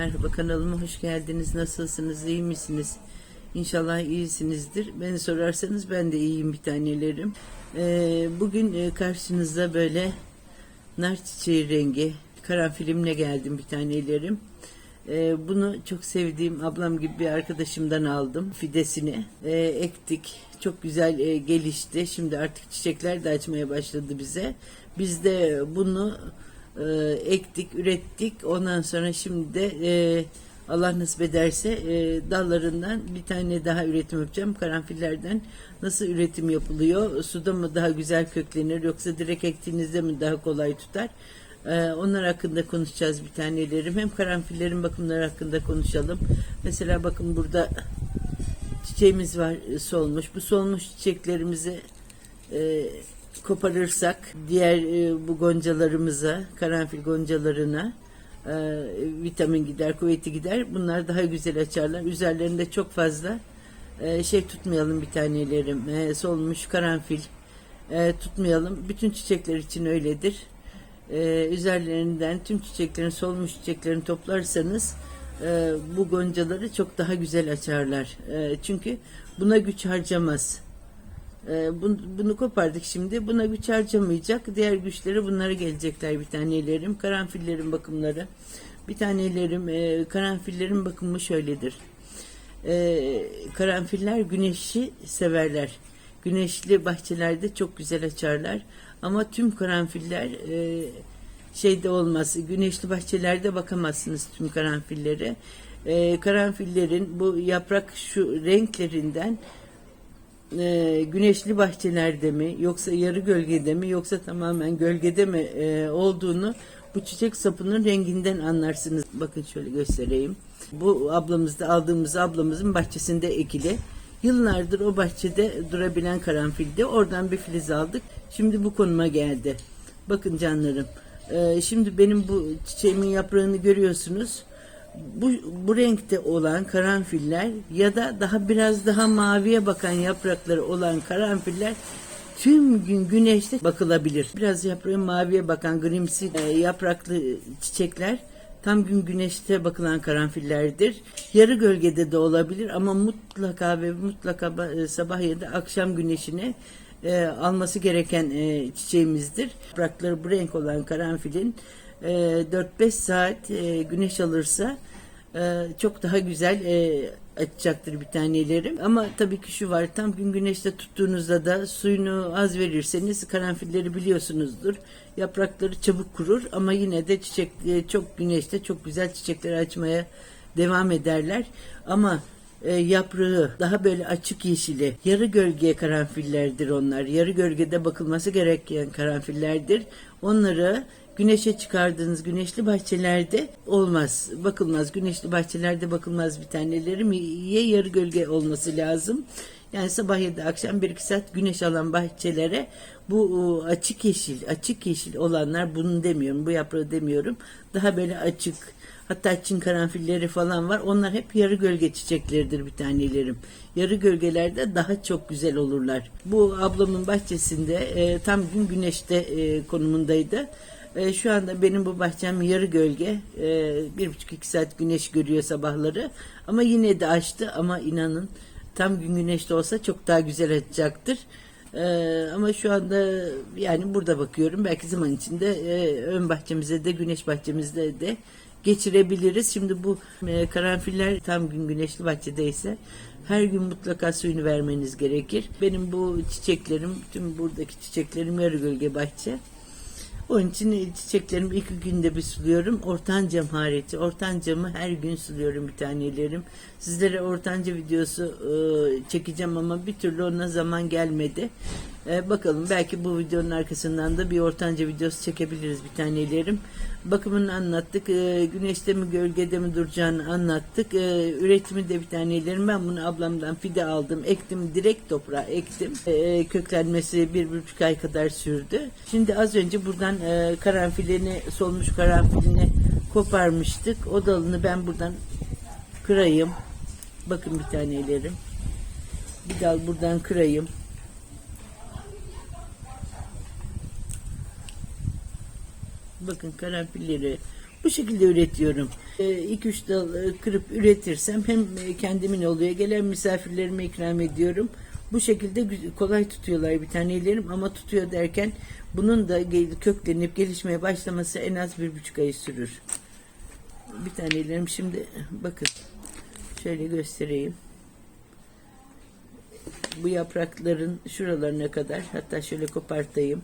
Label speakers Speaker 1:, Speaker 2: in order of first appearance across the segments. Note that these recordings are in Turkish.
Speaker 1: merhaba kanalıma hoş geldiniz. Nasılsınız, iyi misiniz? İnşallah iyisinizdir. Beni sorarsanız ben de iyiyim bir tanelerim. Ee, bugün e, karşınızda böyle nar çiçeği rengi karanfilimle geldim bir tanelerim. Ee, bunu çok sevdiğim ablam gibi bir arkadaşımdan aldım fidesini. Ee, ektik. Çok güzel e, gelişti. Şimdi artık çiçekler de açmaya başladı bize. Biz de bunu e, ektik, ürettik. Ondan sonra şimdi de e, Allah nasip ederse e, dallarından bir tane daha üretim yapacağım. Karanfillerden nasıl üretim yapılıyor? Suda mı daha güzel köklenir yoksa direkt ektiğinizde mi daha kolay tutar? E, onlar hakkında konuşacağız bir tanelerim. Hem karanfillerin bakımları hakkında konuşalım. Mesela bakın burada çiçeğimiz var e, solmuş. Bu solmuş çiçeklerimizi e, koparırsak diğer e, bu goncalarımıza, karanfil goncalarına e, vitamin gider, kuvveti gider. Bunlar daha güzel açarlar. Üzerlerinde çok fazla e, şey tutmayalım bir tanelerim. E, solmuş karanfil e, tutmayalım. Bütün çiçekler için öyledir. E, üzerlerinden tüm çiçeklerin solmuş çiçeklerini toplarsanız e, bu goncaları çok daha güzel açarlar. E, çünkü buna güç harcamaz. Ee, bunu, kopardık şimdi. Buna güç harcamayacak. Diğer güçleri bunlara gelecekler bir tanelerim. Karanfillerin bakımları. Bir tanelerim e, karanfillerin bakımı şöyledir. E, karanfiller güneşi severler. Güneşli bahçelerde çok güzel açarlar. Ama tüm karanfiller e, şeyde olmaz. Güneşli bahçelerde bakamazsınız tüm karanfillere. E, karanfillerin bu yaprak şu renklerinden e, güneşli bahçelerde mi yoksa yarı gölgede mi yoksa tamamen gölgede mi e, olduğunu bu çiçek sapının renginden anlarsınız. Bakın şöyle göstereyim. Bu ablamızda aldığımız ablamızın bahçesinde ekili. Yıllardır o bahçede durabilen karanfildi. Oradan bir filiz aldık. Şimdi bu konuma geldi. Bakın canlarım. e, şimdi benim bu çiçeğimin yaprağını görüyorsunuz bu, bu renkte olan karanfiller ya da daha biraz daha maviye bakan yaprakları olan karanfiller tüm gün güneşte bakılabilir. Biraz yaprağı maviye bakan grimsi e, yapraklı çiçekler tam gün güneşte bakılan karanfillerdir. Yarı gölgede de olabilir ama mutlaka ve mutlaka e, sabah ya da akşam güneşine e, alması gereken e, çiçeğimizdir. Yaprakları bu renk olan karanfilin e, 4-5 saat e, güneş alırsa e, çok daha güzel e, açacaktır bir tanelerim. Ama tabii ki şu var tam gün güneşte tuttuğunuzda da suyunu az verirseniz karanfilleri biliyorsunuzdur. Yaprakları çabuk kurur ama yine de çiçek e, çok güneşte çok güzel çiçekler açmaya devam ederler. Ama e, yaprağı daha böyle açık yeşili yarı gölge karanfillerdir onlar. Yarı gölgede bakılması gereken karanfillerdir. Onları güneşe çıkardığınız güneşli bahçelerde olmaz. Bakılmaz. Güneşli bahçelerde bakılmaz bir tanelerim. Ya yarı gölge olması lazım. Yani sabah ya da akşam bir iki saat güneş alan bahçelere bu e, açık yeşil, açık yeşil olanlar bunu demiyorum, bu yaprağı demiyorum. Daha böyle açık, hatta çin karanfilleri falan var. Onlar hep yarı gölge çiçekleridir bir tanelerim. Yarı gölgelerde daha çok güzel olurlar. Bu ablamın bahçesinde e, tam gün güneşte e, konumundaydı. E, şu anda benim bu bahçem yarı gölge. E, bir buçuk iki saat güneş görüyor sabahları. Ama yine de açtı ama inanın tam gün güneşte olsa çok daha güzel açacaktır. Ee, ama şu anda yani burada bakıyorum. Belki zaman içinde e, ön bahçemize de güneş bahçemizde de geçirebiliriz. Şimdi bu e, karanfiller tam gün güneşli bahçedeyse her gün mutlaka suyunu vermeniz gerekir. Benim bu çiçeklerim, tüm buradaki çiçeklerim yarı gölge bahçe. Onun için çiçeklerimi iki günde bir suluyorum. Ortancam harici. Ortancamı her gün suluyorum bir tanelerim. Sizlere ortanca videosu e, çekeceğim ama bir türlü ona zaman gelmedi. E, bakalım belki bu videonun arkasından da bir ortanca videosu çekebiliriz bir tanelerim. Bakımını anlattık. E, güneşte mi gölgede mi duracağını anlattık. E, üretimi de bir tanelerim. Ben bunu ablamdan fide aldım. Ektim. Direkt toprağa ektim. E, köklenmesi bir, bir buçuk ay kadar sürdü. Şimdi az önce buradan e, karanfilini solmuş karanfilini koparmıştık. O dalını ben buradan kırayım. Bakın bir tanelerim. Bir dal buradan kırayım. Bakın karanfilleri Bu şekilde üretiyorum. 2-3 dal e, kırıp üretirsem hem e, kendimin oluyor, gelen misafirlerime ikram ediyorum. Bu şekilde kolay tutuyorlar bir tanelerim ama tutuyor derken bunun da köklenip gelişmeye başlaması en az bir buçuk ay sürür. Bir tanelerim şimdi bakın şöyle göstereyim. Bu yaprakların şuralarına kadar hatta şöyle kopartayım.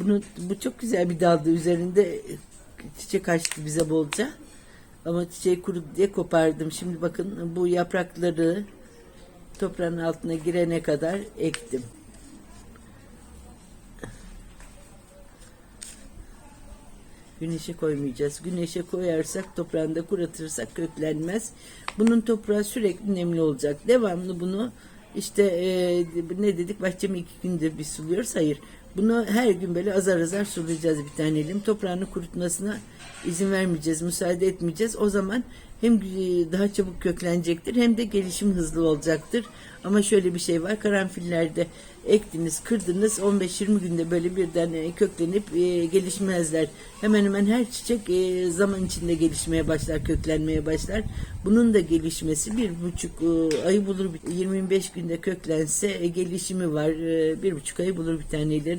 Speaker 1: Bunu bu çok güzel bir daldı üzerinde çiçek açtı bize bolca. Ama çiçeği kurudu diye kopardım. Şimdi bakın bu yaprakları toprağın altına girene kadar ektim. Güneşe koymayacağız. Güneşe koyarsak toprağında kuratırsak köklenmez. Bunun toprağı sürekli nemli olacak. Devamlı bunu işte e, ne dedik bahçemi iki günde bir suluyoruz. Hayır. Bunu her gün böyle azar azar sulayacağız bir tanelim. Toprağını kurutmasına izin vermeyeceğiz, müsaade etmeyeceğiz. O zaman hem e, daha çabuk köklenecektir hem de gelişim hızlı olacaktır. Ama şöyle bir şey var. Karanfillerde ektiniz, kırdınız 15-20 günde böyle birden e, köklenip e, gelişmezler. Hemen hemen her çiçek zaman içinde gelişmeye başlar, köklenmeye başlar. Bunun da gelişmesi bir buçuk e, ayı bulur. 25 günde köklense gelişimi var. Bir buçuk ayı bulur bir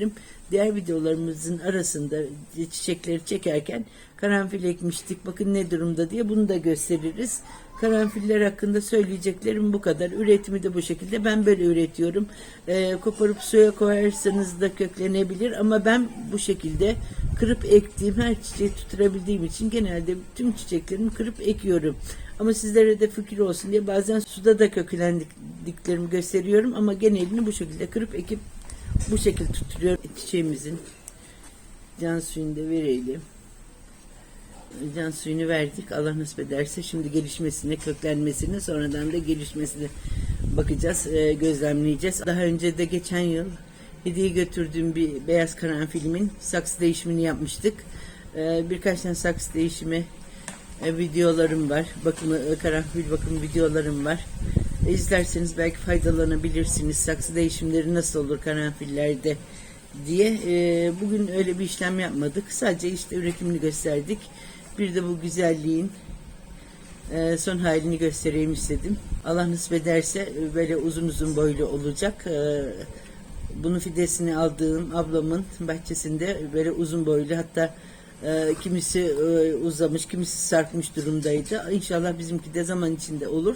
Speaker 1: tanelerim. Diğer videolarımızın arasında çiçekleri çekerken karanfil ekmiştik. Bakın ne durumda diye bunu da gösteririz. Karanfiller hakkında söyleyeceklerim bu kadar. Üretimi de bu şekilde. Ben böyle üretiyorum. Ee, koparıp suya koyarsanız da köklenebilir ama ben bu şekilde kırıp ektiğim her çiçeği tutturabildiğim için genelde tüm çiçeklerimi kırıp ekiyorum. Ama sizlere de fikir olsun diye bazen suda da köklendiklerimi gösteriyorum ama genelini bu şekilde kırıp ekip bu şekilde tutturuyorum. Çiçeğimizin can suyunu da verelim can suyunu verdik. Allah nasip ederse şimdi gelişmesine, köklenmesine, sonradan da gelişmesine bakacağız, e, gözlemleyeceğiz. Daha önce de geçen yıl hediye götürdüğüm bir beyaz karanfilimin saksı değişimini yapmıştık. E, birkaç tane saksı değişimi e, videolarım var. Bakımı, karanfil bakım videolarım var. E, İzlerseniz belki faydalanabilirsiniz. Saksı değişimleri nasıl olur karanfillerde diye. E, bugün öyle bir işlem yapmadık. Sadece işte üretimini gösterdik. Bir de bu güzelliğin e, son halini göstereyim istedim. Allah nasip ederse böyle uzun uzun boylu olacak. E, Bunu fidesini aldığım ablamın bahçesinde böyle uzun boylu hatta e, kimisi e, uzamış, kimisi sarkmış durumdaydı. İnşallah bizimki de zaman içinde olur.